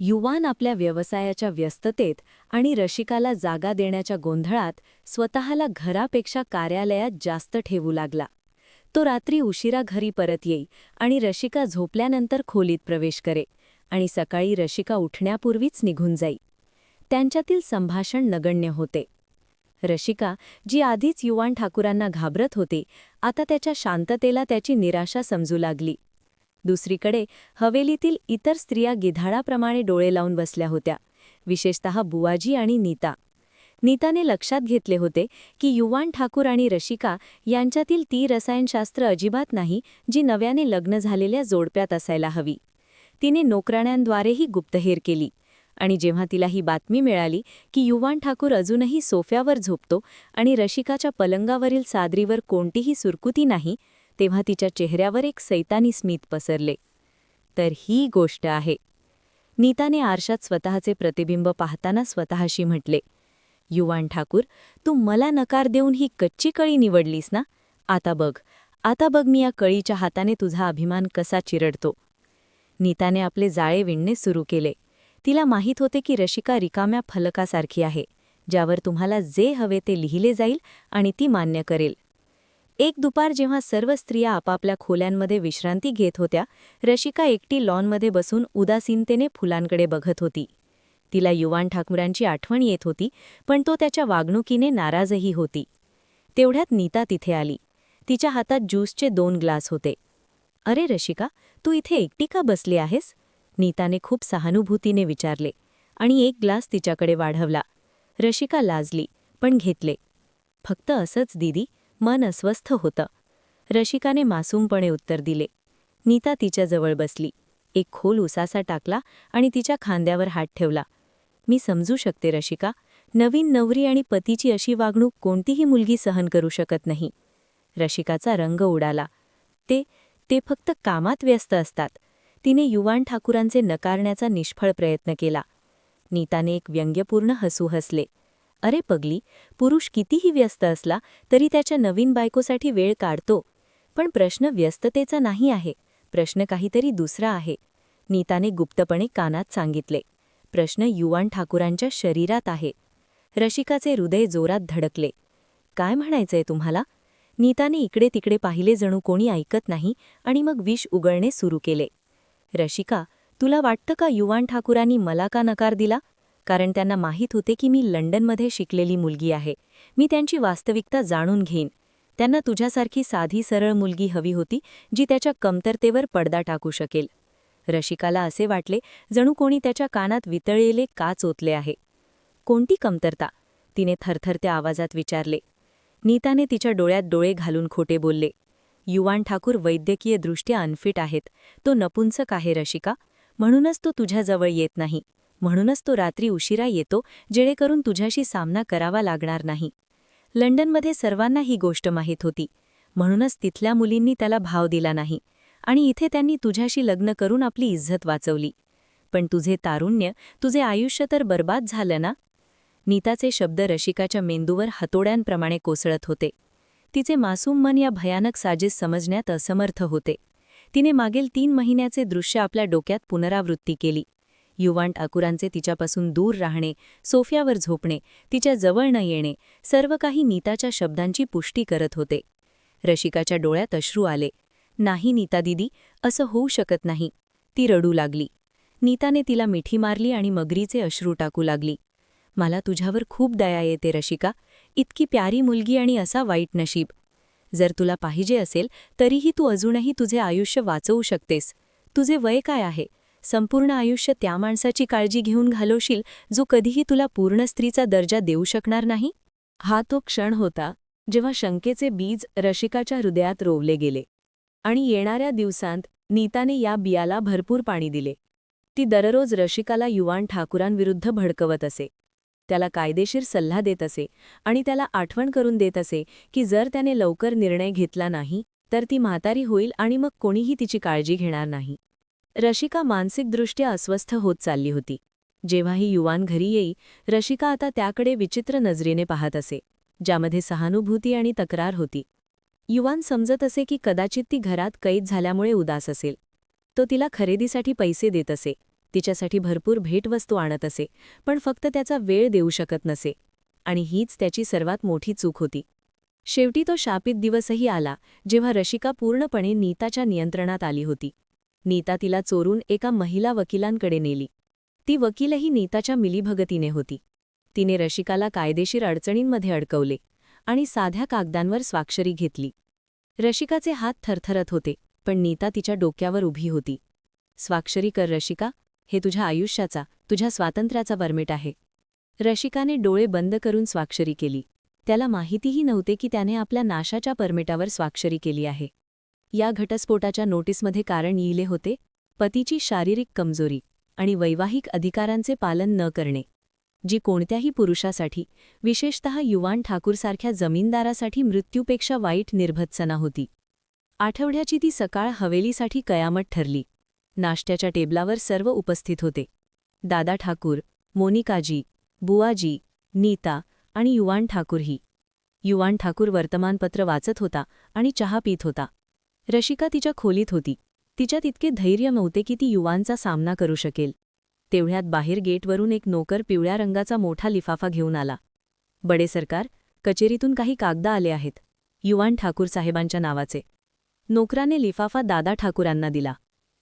युवान आपल्या व्यवसायाच्या व्यस्ततेत आणि रशिकाला जागा देण्याच्या गोंधळात स्वतःला घरापेक्षा कार्यालयात जास्त ठेवू लागला. तो रात्री उशिरा घरी परत येई आणि रशिका झोपल्यानंतर खोलीत प्रवेश करे आणि सकाळी रशिका उठण्यापूर्वीच निघून जाई. त्यांच्यातील संभाषण नगण्य होते. रशिका जी आधीच युवान ठाकूरांना घाबरत होती आता त्याच्या शांततेला त्याची निराशा समजू लागली. दुसरीकडे हवेलीतील इतर स्त्रिया गिधाडाप्रमाणे डोळे लावून बसल्या होत्या. विशेषतः बुवाजी आणि नीता. नीताने लक्षात घेतले होते की युवान ठाकूर आणि रशिका यांच्यातील ती रसायनशास्त्र अजिबात नाही जी नव्याने लग्न झालेल्या जोडप्यात असायला हवी. तिने नोकराण्यांद्वारेही गुप्तहेर केली. आणि जेव्हा तिला ही बातमी मिळाली की युवान ठाकूर अजूनही सोफ्यावर झोपतो आणि रशिकाच्या पलंगावरील सादरीवर कोणतीही सुरकुती नाही तेव्हा तिच्या चेहऱ्यावर एक सैतानी स्मित पसरले. तर ही गोष्ट आहे. नीताने आरशात स्वतःचे प्रतिबिंब पाहताना स्वतःशी म्हटले युवान ठाकूर तू मला नकार देऊन ही कच्ची कळी निवडलीस ना? आता बघ आता बघ मी या कळीच्या हाताने तुझा अभिमान कसा चिरडतो. नीताने आपले जाळे विणणे सुरू केले. तिला माहीत होते की रशिका रिकाम्या फलकासारखी आहे ज्यावर तुम्हाला जे हवे ते लिहिले जाईल आणि ती मान्य करेल. एक दुपार जेव्हा सर्व स्त्रिया आपापल्या खोल्यांमध्ये विश्रांती घेत होत्या रशिका एकटी लॉनमध्ये बसून उदासीनतेने फुलांकडे बघत होती. तिला युवान ठाकूरांची आठवण येत होती पण तो त्याच्या वागणुकीने नाराजही होती. तेवढ्यात नीता तिथे आली. तिच्या हातात ज्यूसचे दोन ग्लास होते. अरे रशिका तू इथे एकटी का बसली आहेस? नीताने खूप सहानुभूतीने विचारले आणि एक ग्लास तिच्याकडे वाढवला. रशिका लाजली पण घेतले. फक्त असंच दिदी. मन अस्वस्थ होतं. रशिकाने मासूमपणे उत्तर दिले. नीता तिच्याजवळ बसली. एक खोल उसासा टाकला आणि तिच्या खांद्यावर हात ठेवला. मी समजू शकते रशिका नवीन नवरी आणि पतीची अशी वागणूक कोणतीही मुलगी सहन करू शकत नाही. रशिकाचा रंग उडाला. ते ते फक्त कामात व्यस्त असतात. तिने युवान ठाकूरांचे नकारण्याचा निष्फळ प्रयत्न केला. नीताने एक व्यंग्यपूर्ण हसू हसले. अरे पगली पुरुष कितीही व्यस्त असला तरी त्याच्या नवीन बायकोसाठी वेळ काढतो. पण प्रश्न व्यस्ततेचा नाही आहे. प्रश्न काहीतरी दुसरा आहे. नीताने गुप्तपणे कानात सांगितले. प्रश्न युवान ठाकूरांच्या शरीरात आहे. रशिकाचे हृदय जोरात धडकले. काय म्हणायचंय तुम्हाला? नीताने इकडे तिकडे पाहिले जणू कोणी ऐकत नाही आणि मग विष उगळणे सुरू केले. रशिका तुला वाटतं का युवान ठाकूरांनी मला का नकार दिला? कारण त्यांना माहीत होते की मी लंडनमध्ये शिकलेली मुलगी आहे. मी त्यांची वास्तविकता जाणून घेईन. त्यांना तुझ्यासारखी साधी सरळ मुलगी हवी होती जी त्याच्या कमतरतेवर पडदा टाकू शकेल. रशिकाला असे वाटले जणू कोणी त्याच्या कानात वितळलेले काच ओतले आहे. कोणती कमतरता? तिने थरथरत्या आवाजात विचारले. नीताने तिच्या डोळ्यात डोळे घालून खोटे बोलले. युवान ठाकूर वैद्यकीयदृष्ट्या अनफिट आहेत. तो नपुंसक आहे रशिका म्हणूनच तो तुझ्याजवळ येत नाही. म्हणूनच तो रात्री उशिरा येतो जेणेकरून तुझ्याशी सामना करावा लागणार नाही. लंडनमध्ये सर्वांना ही गोष्ट माहीत होती. म्हणूनच तिथल्या मुलींनी त्याला भाव दिला नाही आणि इथे त्यांनी तुझ्याशी लग्न करून आपली इज्जत वाचवली. पण तुझे तारुण्य तुझे आयुष्य तर बर्बाद झालं ना? नीताचे शब्द रशिकाच्या मेंदूवर हातोड्यांप्रमाणे कोसळत होते. तिचे मासूम मन या भयानक साजेस समजण्यात असमर्थ होते. तिने मागील तीन महिन्याचे दृश्य आपल्या डोक्यात पुनरावृत्ती केली. युवांट अकुरांचे तिच्यापासून दूर राहणे सोफ्यावर झोपणे तिच्या जवळ न येणे सर्व काही नीताच्या शब्दांची पुष्टी करत होते. रशिकाच्या डोळ्यात अश्रू आले. नाही नीता दिदी असं होऊ शकत नाही. ती रडू लागली. नीताने तिला मिठी मारली आणि मगरीचे अश्रू टाकू लागली. मला तुझ्यावर खूप दया येते रशिका इतकी प्यारी मुलगी आणि असा वाईट नशीब. जर तुला पाहिजे असेल तरीही तू अजूनही तुझे आयुष्य वाचवू शकतेस. तुझे वय काय आहे? संपूर्ण आयुष्य त्या माणसाची काळजी घेऊन घालवशील जो कधीही तुला पूर्ण स्त्रीचा दर्जा देऊ शकणार नाही? हा तो क्षण होता जेव्हा शंकेचे बीज रशिकाच्या हृदयात रोवले गेले. आणि येणाऱ्या दिवसांत नीताने या बियाला भरपूर पाणी दिले. ती दररोज रशिकाला युवान ठाकुरांविरुद्ध भडकवत असे. त्याला कायदेशीर सल्ला देत असे आणि त्याला आठवण करून देत असे की जर त्याने लवकर निर्णय घेतला नाही तर ती म्हातारी होईल आणि मग कोणीही तिची काळजी घेणार नाही. रशिका मानसिकदृष्ट्या अस्वस्थ होत चालली होती. जेव्हाही युवान घरी येई रशिका आता त्याकडे विचित्र नजरेने पाहत असे ज्यामध्ये सहानुभूती आणि तक्रार होती. युवान समजत असे की कदाचित ती घरात कैद झाल्यामुळे उदास असेल. तो तिला खरेदीसाठी पैसे देत असे तिच्यासाठी भरपूर भेटवस्तू आणत असे पण फक्त त्याचा वेळ देऊ शकत नसे आणि हीच त्याची सर्वात मोठी चूक होती. शेवटी तो शापित दिवसही आला जेव्हा रशिका पूर्णपणे नीताच्या नियंत्रणात आली होती. नीता तिला चोरून एका महिला वकिलांकडे नेली. ती वकीलही नीताच्या मिलीभगतीने होती. तिने रशिकाला कायदेशीर अडचणींमध्ये अडकवले आणि साध्या कागदांवर स्वाक्षरी घेतली. रशिकाचे हात थरथरत होते पण नीता तिच्या डोक्यावर उभी होती. स्वाक्षरी कर रशिका हे तुझ्या आयुष्याचा तुझ्या स्वातंत्र्याचा परमिट आहे. रशिकाने डोळे बंद करून स्वाक्षरी केली. त्याला माहितीही नव्हते की त्याने आपल्या नाशाच्या परमिटावर स्वाक्षरी केली आहे. या घटस्फोटाच्या नोटीसमध्ये कारण लिहिले होते पतीची शारीरिक कमजोरी आणि वैवाहिक अधिकारांचे पालन न करणे जी कोणत्याही पुरुषासाठी विशेषतः युवान ठाकूरसारख्या जमीनदारासाठी मृत्यूपेक्षा वाईट निर्भत्सना होती. आठवड्याची ती सकाळ हवेलीसाठी कयामत ठरली. नाश्त्याच्या टेबलावर सर्व उपस्थित होते. दादा ठाकूर मोनिकाजी बुवाजी नीता आणि युवान ठाकूरही. युवान ठाकूर वर्तमानपत्र वाचत होता आणि चहा पीत होता. रशिका तिच्या खोलीत होती. तिच्यात इतके धैर्य नव्हते की ती युवांचा सामना करू शकेल. तेवढ्यात बाहेर गेटवरून एक नोकर पिवळ्या रंगाचा मोठा लिफाफा घेऊन आला. बडे सरकार कचेरीतून काही कागदा आले आहेत. युवान ठाकूर साहेबांच्या नावाचे. नोकराने लिफाफा दादा ठाकूरांना दिला.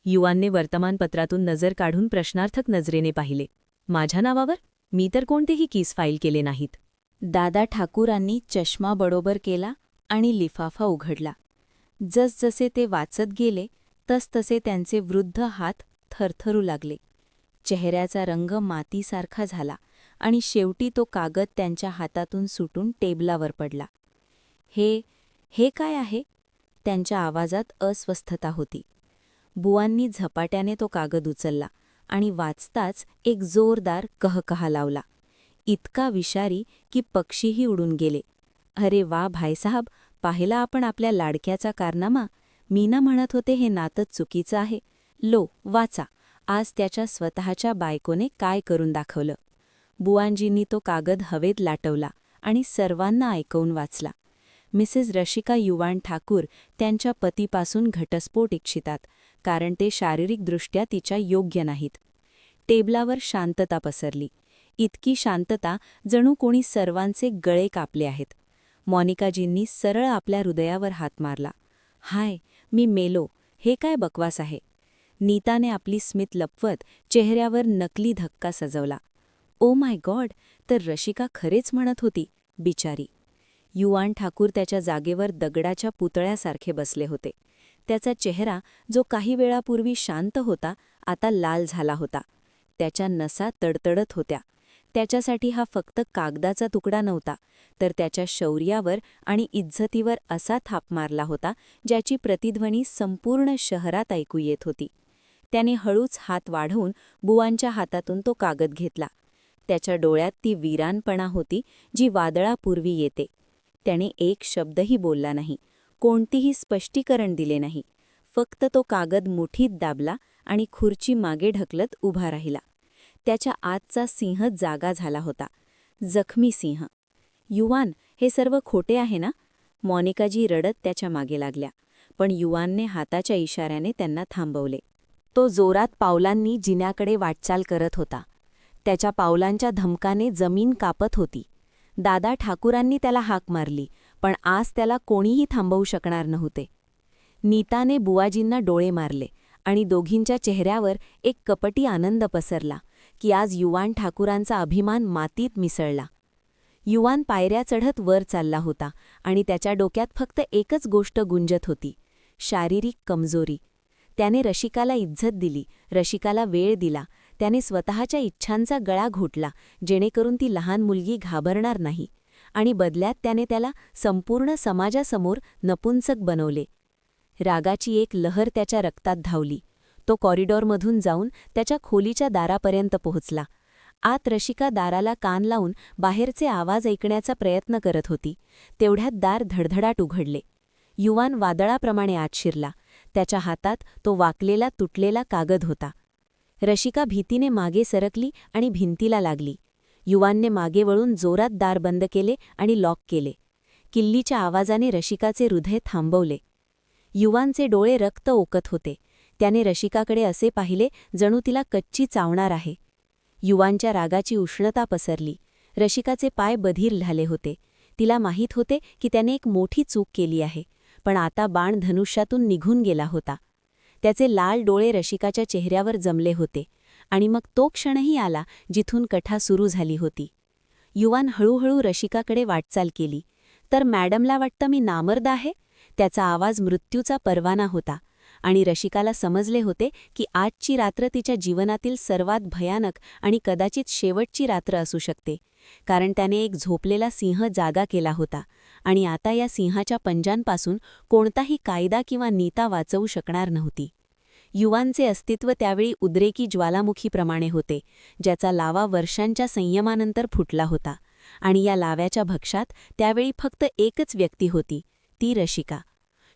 युवानने वर्तमानपत्रातून नजर काढून प्रश्नार्थक नजरेने पाहिले. माझ्या नावावर? मी तर कोणतेही कीस फाईल केले नाहीत. दादा ठाकूरांनी चष्मा बडोबर केला आणि लिफाफा उघडला. जसजसे ते वाचत गेले तसतसे त्यांचे वृद्ध हात थरथरू लागले. चेहऱ्याचा रंग मातीसारखा झाला आणि शेवटी तो कागद त्यांच्या हातातून सुटून टेबलावर पडला. हे हे काय आहे? त्यांच्या आवाजात अस्वस्थता होती. बुवांनी झपाट्याने तो कागद उचलला आणि वाचताच एक जोरदार कहकहा लावला. इतका विषारी की पक्षीही उडून गेले. अरे वा भाईसाहब पाहिला आपण आपल्या लाडक्याचा कारनामा. मीना म्हणत होते हे नातं चुकीचं आहे. लो वाचा. आज त्याच्या स्वतःच्या बायकोने काय करून दाखवलं? बुवांजींनी तो कागद हवेत लाटवला आणि सर्वांना ऐकवून वाचला. मिसेस रशिका युवान ठाकूर त्यांच्या पतीपासून घटस्फोट इच्छितात कारण ते शारीरिकदृष्ट्या तिच्या योग्य नाहीत. टेबलावर शांतता पसरली. इतकी शांतता जणू कोणी सर्वांचे गळे कापले आहेत. मॉनिकाजींनी सरळ आपल्या हृदयावर हात मारला. हाय मी मेलो. हे काय बकवास आहे? नीताने आपली स्मित लपवत चेहऱ्यावर नकली धक्का सजवला. ओ माय गॉड तर रशिका खरेच म्हणत होती बिचारी. युवान ठाकूर त्याच्या जागेवर दगडाच्या पुतळ्यासारखे बसले होते. त्याचा चेहरा जो काही वेळापूर्वी शांत होता आता लाल झाला होता. त्याच्या नसा तडतडत होत्या. त्याच्यासाठी हा फक्त कागदाचा तुकडा नव्हता तर त्याच्या शौर्यावर आणि इज्जतीवर असा थाप मारला होता ज्याची प्रतिध्वनी संपूर्ण शहरात ऐकू येत होती. त्याने हळूच हात वाढवून बुवांच्या हातातून तो कागद घेतला. त्याच्या डोळ्यात ती वीरानपणा होती जी वादळापूर्वी येते. त्याने एक शब्दही बोलला नाही कोणतीही स्पष्टीकरण दिले नाही. फक्त तो कागद मुठीत दाबला आणि खुर्ची मागे ढकलत उभा राहिला. त्याच्या आतचा सिंह जागा झाला होता. जखमी सिंह. युवान हे सर्व खोटे आहे ना? मॉनिकाजी रडत त्याच्यामागे लागल्या. पण युवानने हाताच्या इशाऱ्याने त्यांना थांबवले. तो जोरात पावलांनी जिन्याकडे वाटचाल करत होता. त्याच्या पावलांच्या धमकाने जमीन कापत होती. दादा ठाकूरांनी त्याला हाक मारली पण आज त्याला कोणीही थांबवू शकणार नव्हते. नीताने बुवाजींना डोळे मारले आणि दोघींच्या चेहऱ्यावर एक कपटी आनंद पसरला. की आज युवान ठाकूरांचा अभिमान मातीत मिसळला. युवान पायऱ्या चढत वर चालला होता आणि त्याच्या डोक्यात फक्त एकच गोष्ट गुंजत होती शारीरिक कमजोरी. त्याने रशिकाला इज्जत दिली रशिकाला वेळ दिला त्याने स्वतःच्या इच्छांचा गळा घोटला जेणेकरून ती लहान मुलगी घाबरणार नाही आणि बदल्यात त्याने त्याला संपूर्ण समाजासमोर नपुंसक बनवले. रागाची एक लहर त्याच्या रक्तात धावली. तो कॉरिडॉरमधून जाऊन त्याच्या खोलीच्या दारापर्यंत पोहोचला. आत रशिका दाराला कान लावून बाहेरचे आवाज ऐकण्याचा प्रयत्न करत होती. तेवढ्यात दार धडधडाट उघडले. युवान वादळाप्रमाणे आत शिरला. त्याच्या हातात तो वाकलेला तुटलेला कागद होता. रशिका भीतीने मागे सरकली आणि भिंतीला लागली. युवानने मागे वळून जोरात दार बंद केले आणि लॉक केले. किल्लीच्या आवाजाने रशिकाचे हृदय थांबवले. युवानचे डोळे रक्त ओकत होते. त्याने रशिकाकडे असे पाहिले जणू तिला कच्ची चावणार आहे. युवांच्या रागाची उष्णता पसरली. रशिकाचे पाय बधीर झाले होते. तिला माहीत होते की त्याने एक मोठी चूक केली आहे पण आता बाण धनुष्यातून निघून गेला होता. त्याचे लाल डोळे रशिकाच्या चेहऱ्यावर जमले होते आणि मग तो क्षणही आला जिथून कथा सुरू झाली होती. युवान हळूहळू रशिकाकडे वाटचाल केली. तर मॅडमला वाटतं मी नामर्द आहे त्याचा आवाज मृत्यूचा परवाना होता. आणि रशिकाला समजले होते की आजची रात्र तिच्या जीवनातील सर्वात भयानक आणि कदाचित शेवटची रात्र असू शकते. कारण त्याने एक झोपलेला सिंह जागा केला होता आणि आता या सिंहाच्या पंजांपासून कोणताही कायदा किंवा नीता वाचवू शकणार नव्हती. युवांचे अस्तित्व त्यावेळी उद्रेकी ज्वालामुखीप्रमाणे होते ज्याचा लावा वर्षांच्या संयमानंतर फुटला होता. आणि या लाव्याच्या भक्षात त्यावेळी फक्त एकच व्यक्ती होती ती रशिका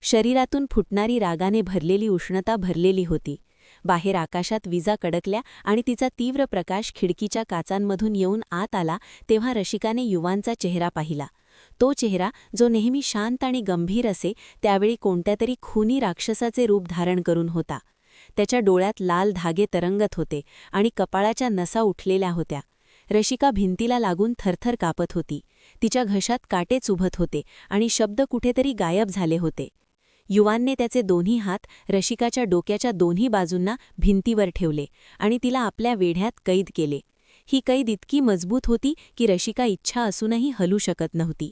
शरीरातून फुटणारी रागाने भरलेली उष्णता भरलेली होती. बाहेर आकाशात विजा कडकल्या आणि तिचा तीव्र प्रकाश खिडकीच्या काचांमधून येऊन आत आला तेव्हा रशिकाने युवांचा चेहरा पाहिला. तो चेहरा जो नेहमी शांत आणि गंभीर असे त्यावेळी कोणत्यातरी खूनी राक्षसाचे रूप धारण करून होता. त्याच्या डोळ्यात लाल धागे तरंगत होते आणि कपाळाच्या नसा उठलेल्या होत्या. रशिका भिंतीला लागून थरथर कापत होती. तिच्या घशात काटे चुभत होते आणि शब्द कुठेतरी गायब झाले होते. युवानने त्याचे दोन्ही हात रशिकाच्या डोक्याच्या दोन्ही बाजूंना भिंतीवर ठेवले आणि तिला आपल्या वेढ्यात कैद केले. ही कैद इतकी मजबूत होती की रशिका इच्छा असूनही हलू शकत नव्हती.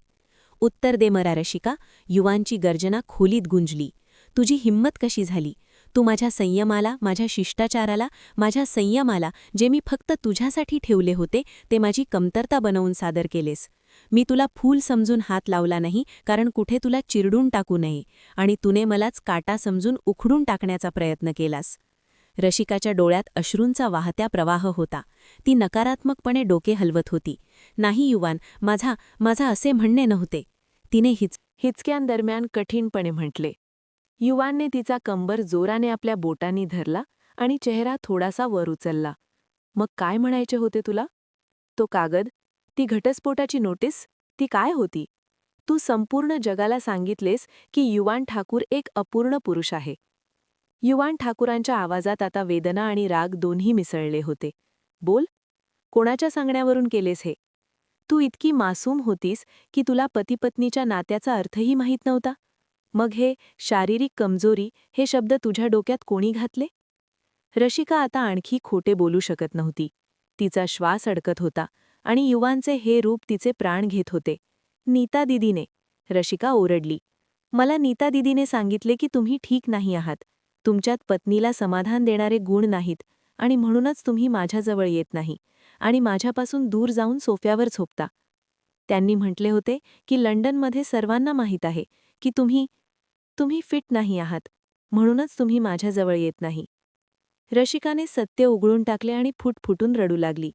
उत्तर दे मरा रशिका युवांची गर्जना खोलीत गुंजली. तुझी हिंमत कशी झाली? तू माझ्या संयमाला माझ्या शिष्टाचाराला माझ्या संयमाला जे मी फक्त तुझ्यासाठी ठेवले होते ते माझी कमतरता बनवून सादर केलेस. मी तुला फूल समजून हात लावला नाही कारण कुठे तुला चिरडून टाकू नये आणि तुने मलाच काटा समजून उखडून टाकण्याचा प्रयत्न केलास. रशिकाच्या डोळ्यात अश्रूंचा वाहत्या प्रवाह होता. ती नकारात्मकपणे डोके हलवत होती. नाही युवान माझा माझा असे म्हणणे नव्हते. तिने हिच हिचक्यांदरम्यान कठीणपणे म्हटले. युवानने तिचा कंबर जोराने आपल्या बोटांनी धरला आणि चेहरा थोडासा वर उचलला. मग काय म्हणायचे होते तुला? तो कागद ती घटस्फोटाची नोटीस? ती काय होती? तू संपूर्ण जगाला सांगितलेस की युवान ठाकूर एक अपूर्ण पुरुष आहे. युवान ठाकूरांच्या आवाजात आता वेदना आणि राग दोन्ही मिसळले होते. बोल. कोणाच्या सांगण्यावरून केलेस हे? तू इतकी मासूम होतीस की तुला पतीपत्नीच्या नात्याचा अर्थही माहीत नव्हता? मग हे शारीरिक कमजोरी हे शब्द तुझ्या डोक्यात कोणी घातले? रशिका आता आणखी खोटे बोलू शकत नव्हती. तिचा श्वास अडकत होता. आणि युवांचे हे रूप तिचे प्राण घेत होते. नीता दिदीने. रशिका ओरडली. मला नीता दिदीने सांगितले की तुम्ही ठीक नाही आहात. तुमच्यात पत्नीला समाधान देणारे गुण नाहीत आणि म्हणूनच तुम्ही माझ्याजवळ येत नाही आणि माझ्यापासून दूर जाऊन सोफ्यावर झोपता. त्यांनी म्हटले होते की लंडनमध्ये सर्वांना माहीत आहे की तुम्ही तुम्ही फिट नाही आहात. म्हणूनच तुम्ही माझ्याजवळ येत नाही. रशिकाने सत्य उघडून टाकले आणि फुटफुटून रडू लागली.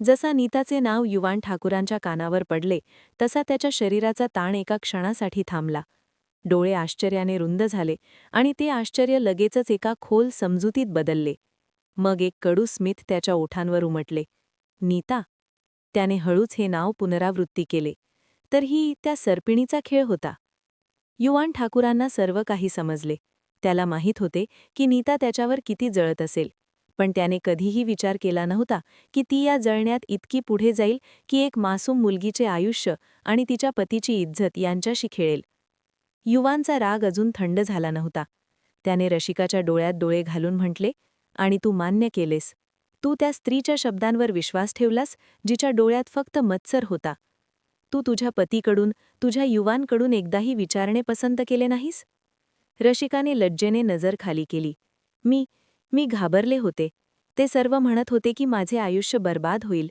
जसा नीताचे नाव युवान ठाकूरांच्या कानावर पडले तसा त्याच्या शरीराचा ताण एका क्षणासाठी थांबला. डोळे आश्चर्याने रुंद झाले आणि ते आश्चर्य लगेचच एका खोल समजुतीत बदलले. मग एक कडू स्मित त्याच्या ओठांवर उमटले. नीता त्याने हळूच हे नाव पुनरावृत्ती केले. तर ही त्या सर्पिणीचा खेळ होता. युवान ठाकूरांना सर्व काही समजले. त्याला माहीत होते की नीता त्याच्यावर किती जळत असेल. पण त्याने कधीही विचार केला नव्हता की ती या जळण्यात इतकी पुढे जाईल की एक मासूम मुलगीचे आयुष्य आणि तिच्या पतीची इज्जत यांच्याशी खेळेल. युवांचा राग अजून थंड झाला नव्हता. त्याने रशिकाच्या डोळ्यात डोळे घालून म्हटले आणि तू मान्य केलेस. तू त्या स्त्रीच्या शब्दांवर विश्वास ठेवलास जिच्या डोळ्यात फक्त मत्सर होता. तू तुझ्या पतीकडून तुझ्या युवांकडून एकदाही विचारणे पसंत केले नाहीस? रशिकाने लज्जेने नजर खाली केली. मी मी घाबरले होते. ते सर्व म्हणत होते की माझे आयुष्य बर्बाद होईल.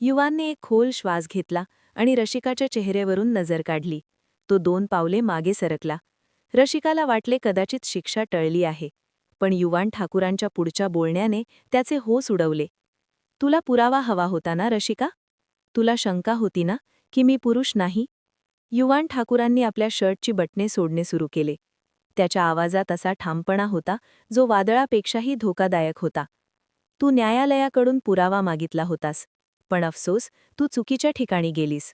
युवानने एक खोल श्वास घेतला आणि रशिकाच्या चेहऱ्यावरून नजर काढली. तो दोन पावले मागे सरकला. रशिकाला वाटले कदाचित शिक्षा टळली आहे. पण युवान ठाकूरांच्या पुढच्या बोलण्याने त्याचे होस उडवले. तुला पुरावा हवा होता ना रशिका तुला शंका होती ना की मी पुरुष नाही? युवान ठाकूरांनी आपल्या शर्टची बटणे सोडणे सुरू केले. त्याच्या आवाजात असा ठामपणा होता जो वादळापेक्षाही धोकादायक होता. तू न्यायालयाकडून पुरावा मागितला होतास पण अफसोस तू चुकीच्या ठिकाणी गेलीस.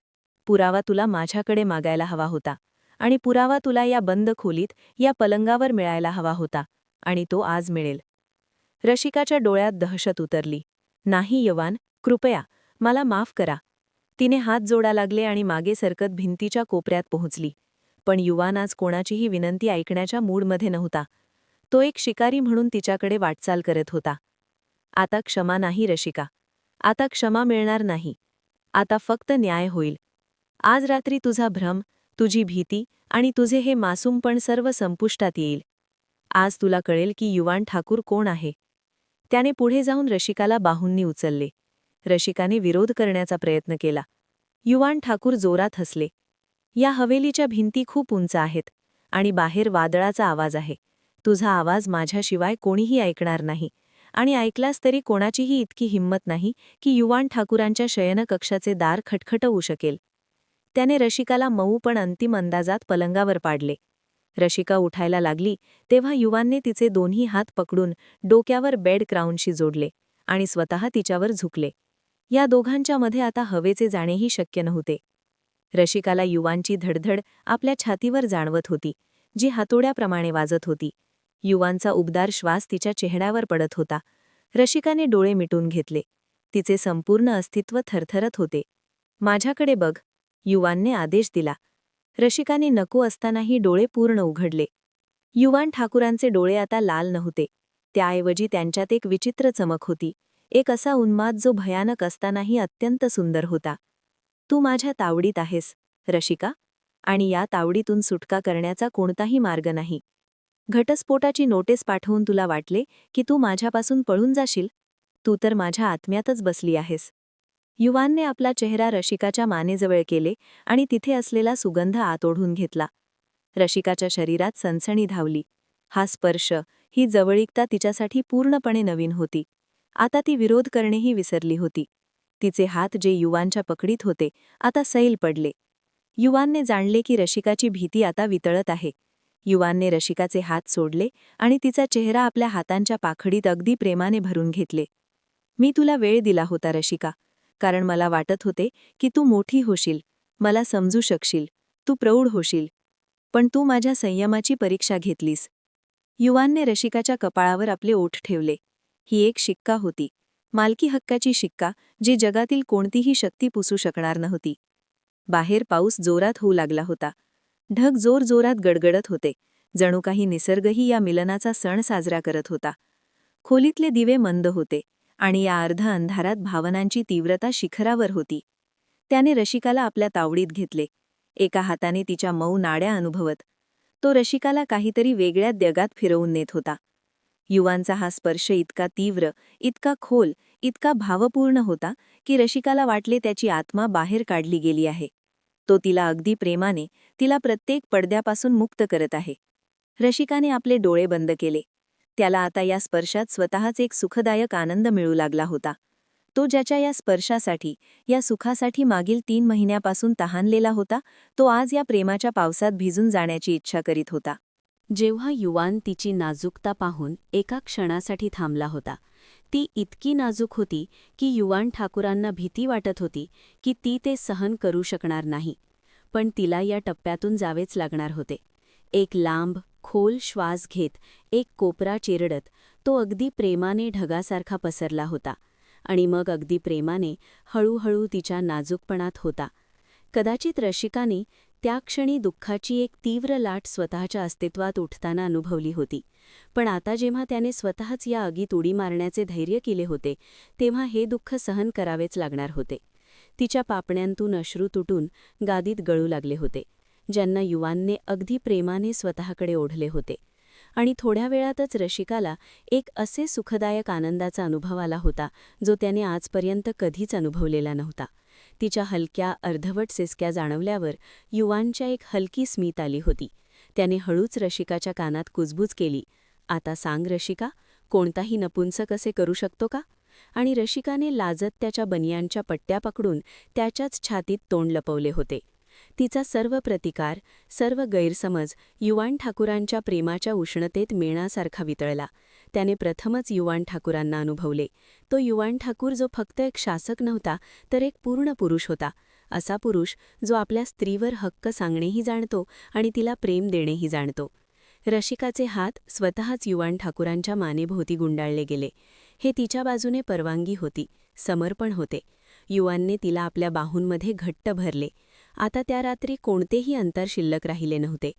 पुरावा तुला माझ्याकडे मागायला हवा होता आणि पुरावा तुला या बंद खोलीत या पलंगावर मिळायला हवा होता आणि तो आज मिळेल. रशिकाच्या डोळ्यात दहशत उतरली. नाही यवान कृपया मला माफ करा. तिने हात जोडा लागले आणि मागे सरकत भिंतीच्या कोपऱ्यात पोहोचली. पण युवान आज कोणाचीही विनंती ऐकण्याच्या मूडमध्ये नव्हता. तो एक शिकारी म्हणून तिच्याकडे वाटचाल करत होता. आता क्षमा नाही रशिका आता क्षमा मिळणार नाही. आता फक्त न्याय होईल. आज रात्री तुझा भ्रम तुझी भीती आणि तुझे हे मासूमपण सर्व संपुष्टात येईल. आज तुला कळेल की युवान ठाकूर कोण आहे. त्याने पुढे जाऊन रशिकाला बाहूंनी उचलले. रशिकाने विरोध करण्याचा प्रयत्न केला. युवान ठाकूर जोरात हसले. या हवेलीच्या भिंती खूप उंच आहेत आणि बाहेर वादळाचा आवाज आहे. तुझा आवाज माझ्याशिवाय कोणीही ऐकणार नाही. आणि ऐकलास तरी कोणाचीही इतकी हिंमत नाही की युवान ठाकूरांच्या शयनकक्षाचे दार खटखटवू शकेल. त्याने रशिकाला मऊ पण अंतिम अंदाजात पलंगावर पाडले. रशिका उठायला लागली तेव्हा युवानने तिचे दोन्ही हात पकडून डोक्यावर बेड क्राऊनशी जोडले आणि स्वतः तिच्यावर झुकले. या दोघांच्या मध्ये आता हवेचे जाणेही शक्य नव्हते. रशिकाला युवांची धडधड आपल्या छातीवर जाणवत होती जी हातोड्याप्रमाणे वाजत होती. युवांचा उबदार श्वास तिच्या चेहऱ्यावर पडत होता. रशिकाने डोळे मिटून घेतले. तिचे संपूर्ण अस्तित्व थरथरत होते. माझ्याकडे बघ युवानने आदेश दिला. रशिकाने नको असतानाही डोळे पूर्ण उघडले. युवान ठाकूरांचे डोळे आता लाल नव्हते. त्याऐवजी त्यांच्यात एक विचित्र चमक होती. एक असा उन्माद जो भयानक असतानाही अत्यंत सुंदर होता. तू माझ्या तावडीत आहेस रशिका आणि या तावडीतून सुटका करण्याचा कोणताही मार्ग नाही. घटस्फोटाची नोटीस पाठवून तुला वाटले की तू माझ्यापासून पळून जाशील? तू तर माझ्या आत्म्यातच बसली आहेस. युवानने आपला चेहरा रशिकाच्या मानेजवळ केले आणि तिथे असलेला सुगंध आत ओढून घेतला. रशिकाच्या शरीरात सनसणी धावली. हा स्पर्श ही जवळीकता तिच्यासाठी पूर्णपणे नवीन होती. आता ती विरोध करणेही विसरली होती. तिचे हात जे युवानच्या पकडीत होते आता सैल पडले. युवानने जाणले की रशिकाची भीती आता वितळत आहे. युवानने रशिकाचे हात सोडले आणि तिचा चेहरा आपल्या हातांच्या पाखडीत अगदी प्रेमाने भरून घेतले. मी तुला वेळ दिला होता रशिका कारण मला वाटत होते की तू मोठी होशील. मला समजू शकशील. तू प्रौढ होशील. पण तू माझ्या संयमाची परीक्षा घेतलीस. युवानने रशिकाच्या कपाळावर आपले ओठ ठेवले. ही एक शिक्का होती. मालकी हक्काची शिक्का जी जगातील कोणतीही शक्ती पुसू शकणार नव्हती. बाहेर पाऊस जोरात होऊ लागला होता. ढग जोर जोरात गडगडत होते. जणू काही निसर्गही या मिलनाचा सण साजरा करत होता. खोलीतले दिवे मंद होते आणि या अर्ध अंधारात भावनांची तीव्रता शिखरावर होती. त्याने रशिकाला आपल्या तावडीत घेतले. एका हाताने तिच्या मऊ नाड्या अनुभवत. तो रशिकाला काहीतरी वेगळ्या द्यगात फिरवून नेत होता. युवांचा हा स्पर्श इतका तीव्र इतका खोल इतका भावपूर्ण होता की रशिकाला वाटले त्याची आत्मा बाहेर काढली गेली आहे. तो तिला अगदी प्रेमाने तिला प्रत्येक पडद्यापासून मुक्त करत आहे. रशिकाने आपले डोळे बंद केले. त्याला आता या स्पर्शात स्वतःच एक सुखदायक आनंद मिळू लागला होता. तो ज्याच्या या स्पर्शासाठी या सुखासाठी मागील तीन महिन्यापासून तहानलेला होता तो आज या प्रेमाच्या पावसात भिजून जाण्याची इच्छा करीत होता. जेव्हा युवान तिची नाजूकता पाहून एका क्षणासाठी थांबला होता ती इतकी नाजूक होती की युवान ठाकूरांना भीती वाटत होती की ती ते सहन करू शकणार नाही. पण तिला या टप्प्यातून जावेच लागणार होते. एक लांब खोल श्वास घेत एक कोपरा चिरडत तो अगदी प्रेमाने ढगासारखा पसरला होता आणि मग अगदी प्रेमाने हळूहळू तिच्या नाजूकपणात होता. कदाचित रशिकाने त्या क्षणी दुःखाची एक तीव्र लाट स्वतःच्या अस्तित्वात उठताना अनुभवली होती. पण आता जेव्हा त्याने स्वतःच या आगीत उडी मारण्याचे धैर्य केले होते तेव्हा हे दुःख सहन करावेच लागणार होते. तिच्या पापण्यांतून अश्रू तुटून गादीत गळू लागले होते ज्यांना युवानने अगदी प्रेमाने स्वतःकडे ओढले होते. आणि थोड्या वेळातच रशिकाला एक असे सुखदायक आनंदाचा अनुभव आला होता जो त्याने आजपर्यंत कधीच अनुभवलेला नव्हता. तिच्या हलक्या अर्धवट सिसक्या जाणवल्यावर युवांच्या एक हलकी स्मित आली होती. त्याने हळूच रशिकाच्या कानात कुजबूज केली. आता सांग रशिका कोणताही नपुंसक असे करू शकतो का? आणि रशिकाने लाजत त्याच्या बनियांच्या पट्ट्या पकडून त्याच्याच छातीत तोंड लपवले होते. तिचा सर्व प्रतिकार सर्व गैरसमज युवान ठाकूरांच्या प्रेमाच्या उष्णतेत मेणासारखा वितळला. त्याने प्रथमच युवान ठाकूरांना अनुभवले. तो युवान ठाकूर जो फक्त एक शासक नव्हता तर एक पूर्ण पुरुष होता. असा पुरुष जो आपल्या स्त्रीवर हक्क सांगणेही जाणतो आणि तिला प्रेम देणेही जाणतो. रशिकाचे हात स्वतःच युवान ठाकूरांच्या मानेभोवती गुंडाळले गेले. हे तिच्या बाजूने परवानगी होती समर्पण होते. युवानने तिला आपल्या बाहूंमध्ये घट्ट भरले. आता त्या रात्री कोणतेही अंतर शिल्लक राहिले नव्हते.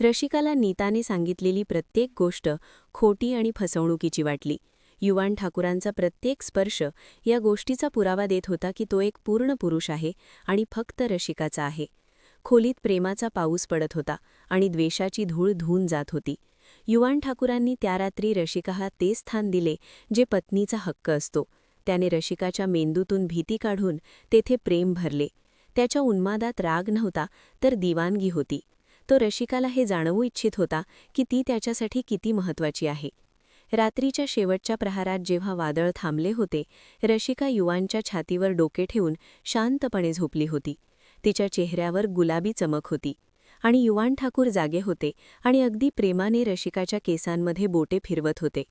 रशिकाला नीताने सांगितलेली प्रत्येक गोष्ट खोटी आणि फसवणुकीची वाटली. युवान ठाकूरांचा प्रत्येक स्पर्श या गोष्टीचा पुरावा देत होता की तो एक पूर्ण पुरुष आहे आणि फक्त रशिकाचा आहे. खोलीत प्रेमाचा पाऊस पडत होता आणि द्वेषाची धूळ धुऊन जात होती. युवान ठाकूरांनी त्या रात्री रशिकाला ते स्थान दिले जे पत्नीचा हक्क असतो. त्याने रशिकाच्या मेंदूतून भीती काढून तेथे प्रेम भरले. त्याच्या उन्मादात राग नव्हता तर दिवानगी होती. तो रशिकाला हे जाणवू इच्छित होता की ती त्याच्यासाठी किती महत्वाची आहे. रात्रीच्या शेवटच्या प्रहारात जेव्हा वादळ थांबले होते रशिका युवांच्या छातीवर डोके ठेवून शांतपणे झोपली होती. तिच्या चेहऱ्यावर गुलाबी चमक होती आणि युवान ठाकूर जागे होते आणि अगदी प्रेमाने रशिकाच्या केसांमध्ये बोटे फिरवत होते.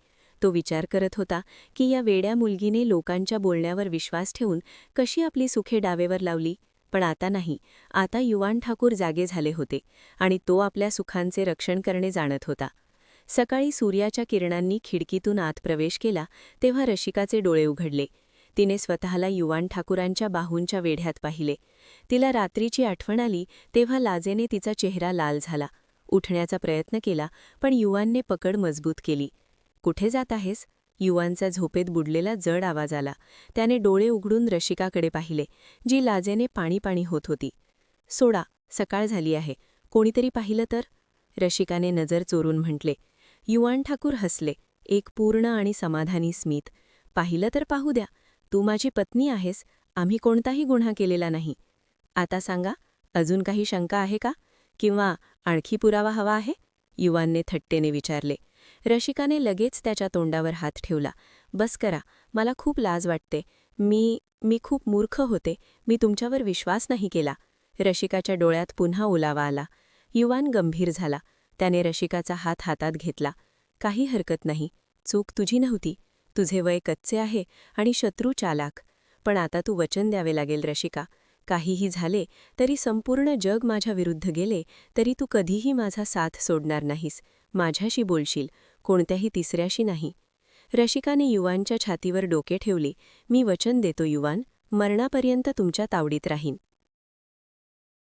तो विचार करत होता की या वेड्या मुलगीने लोकांच्या बोलण्यावर विश्वास ठेवून कशी आपली सुखे डावेवर लावली? पण आता नाही. आता युवान ठाकूर जागे झाले होते आणि तो आपल्या सुखांचे रक्षण करणे जाणत होता. सकाळी सूर्याच्या किरणांनी खिडकीतून आत प्रवेश केला तेव्हा रशिकाचे डोळे उघडले. तिने स्वतःला युवान ठाकूरांच्या बाहूंच्या वेढ्यात पाहिले. तिला रात्रीची आठवण आली तेव्हा लाजेने तिचा चेहरा लाल झाला. उठण्याचा प्रयत्न केला पण युवानने पकड मजबूत केली. कुठे जात आहेस? युवांचा झोपेत बुडलेला जड आवाज आला. त्याने डोळे उघडून रशिकाकडे पाहिले जी लाजेने पाणी पाणी होत होती. सोडा सकाळ झाली आहे. कोणीतरी पाहिलं तर? रशिकाने नजर चोरून म्हटले. युवान ठाकूर हसले. एक पूर्ण आणि समाधानी स्मित. पाहिलं तर पाहू द्या. तू माझी पत्नी आहेस. आम्ही कोणताही गुन्हा केलेला नाही. आता सांगा अजून काही शंका आहे का? किंवा आणखी पुरावा हवा आहे? युवानने थट्टेने विचारले. रशिकाने लगेच त्याच्या तोंडावर हात ठेवला. बस करा मला खूप लाज वाटते. मी मी खूप मूर्ख होते. मी तुमच्यावर विश्वास नाही केला. रशिकाच्या डोळ्यात पुन्हा ओलावा आला. युवान गंभीर झाला. त्याने रशिकाचा हात हातात घेतला. काही हरकत नाही. चूक तुझी नव्हती. तुझे वय कच्चे आहे आणि शत्रू चालाक. पण आता तू वचन द्यावे लागेल रशिका काहीही झाले तरी संपूर्ण जग माझ्या विरुद्ध गेले तरी तू कधीही माझा साथ सोडणार नाहीस. माझ्याशी बोलशील कोणत्याही तिसऱ्याशी नाही. रशिकाने युवानच्या छातीवर डोके ठेवले मी वचन देतो युवान मरणापर्यंत तुमच्या तावडीत राहीन.